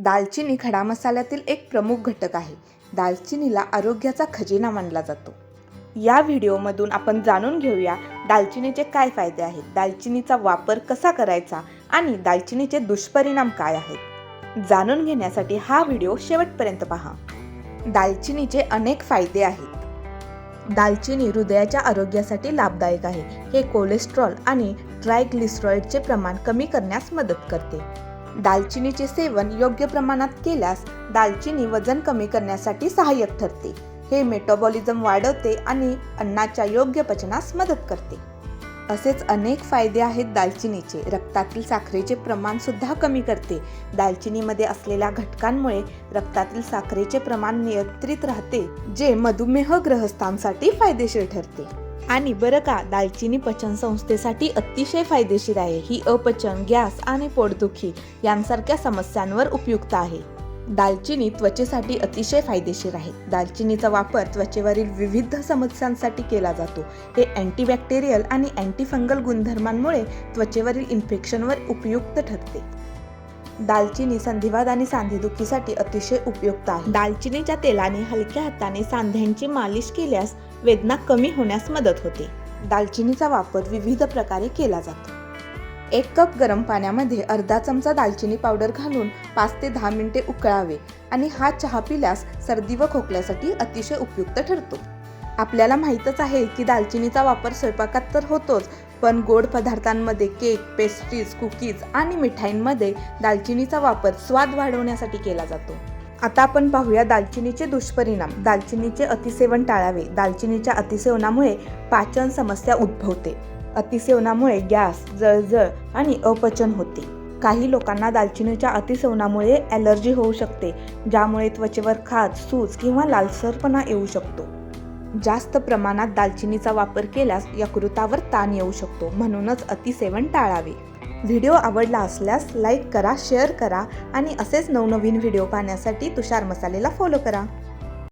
दालचिनी खडा मसाल्यातील एक प्रमुख घटक आहे. दालचिनीला आरोग्याचा खजिना मानला जातो. या व्हिडिओमधून आपण जाणून घेऊया दालचिनीचे काय फायदे आहेत दालचिनीचा वापर कसा करायचा आणि दालचिनीचे दुष्परिणाम काय आहेत. जाणून घेण्यासाठी हा व्हिडिओ शेवटपर्यंत पहा. दालचिनीचे अनेक फायदे आहेत. दालचिनी हृदयाच्या आरोग्यासाठी लाभदायक आहे. हे कोलेस्ट्रॉल आणि ट्रायग्लिस्ट्रॉइडचे प्रमाण कमी करण्यास मदत करते. दालचिनीचे सेवन योग्य प्रमाणात केल्यास दालचिनी वजन कमी करण्यासाठी सहाय्यक ठरते. हे मेटाबॉलिझम वाढवते आणि अन्नाच्या योग्य पचनास मदत करते. असेच अनेक फायदे आहेत दालचिनीचे. रक्तातील साखरेचे प्रमाण सुद्धा कमी करते. दालचिनीमध्ये असलेल्या घटकांमुळे रक्तातील साखरेचे प्रमाण नियंत्रित राहते जे मधुमेह ग्रहस्थांसाठी फायदेशीर ठरते. आणि बरं का दालचिनी पचन संस्थेसाठी अतिशय फायदेशीर आहे. ही अपचन गॅस आणि पोटदुखी यांसारख्या समस्यांवर उपयुक्त आहे. दालचिनी त्वचेसाठी अतिशय फायदेशीर आहे. दालचिनीचा वापर त्वचेवरील विविध समस्यांसाठी केला जातो. हे अँटीबॅक्टेरियल आणि अँटीफंगल गुणधर्मांमुळे त्वचेवरील इन्फेक्शनवर उपयुक्त ठरते. दालचिनी संधिवाद आणि सांधेदुखीसाठी अतिशय उपयुक्त आहे. दालचिनीच्या तेलाने हलक्या हाताने सांध्यांची मालिश केल्यास वेदना कमी होण्यास मदत होते. दालचिनीचा वापर विविध प्रकारे केला जातो. एक कप गरम पाण्यामध्ये अर्धा चमचा दालचिनी पावडर घालून पाच ते दहा मिनिटे उकळावे आणि हा चहा पिल्यास सर्दी व खोकल्यासाठी अतिशय उपयुक्त ठरतो. आपल्याला माहीतच आहे की दालचिनीचा वापर स्वयंपाकात तर होतोच पण गोड पदार्थांमध्ये केक पेस्ट्रीज कुकीज आणि मिठाईंमध्ये दालचिनीचा वापर स्वाद वाढवण्यासाठी केला जातो. आता आपण पाहूया दालचिनीचे दुष्परिणाम. दालचिनीचे अतिसेवन टाळावे. दालचिनीच्या अतिसेवनामुळे पाचन समस्या उद्भवते. अतिसेवनामुळे गॅस जळजळ आणि अपचन होते. काही लोकांना दालचिनीच्या अतिसेवनामुळे ॲलर्जी होऊ शकते ज्यामुळे त्वचेवर खाज सूज किंवा लालसरपणा येऊ शकतो. जास्त प्रमाणात दालचिनीचा वापर केल्यास यकृतावर ताण येऊ शकतो म्हणूनच अतिसेवन टाळावे. व्हिडिओ आवडला असल्यास लाईक करा शेअर करा आणि असेच नवनवीन व्हिडिओ पाहण्यासाठी तुषार मसालेला फॉलो करा.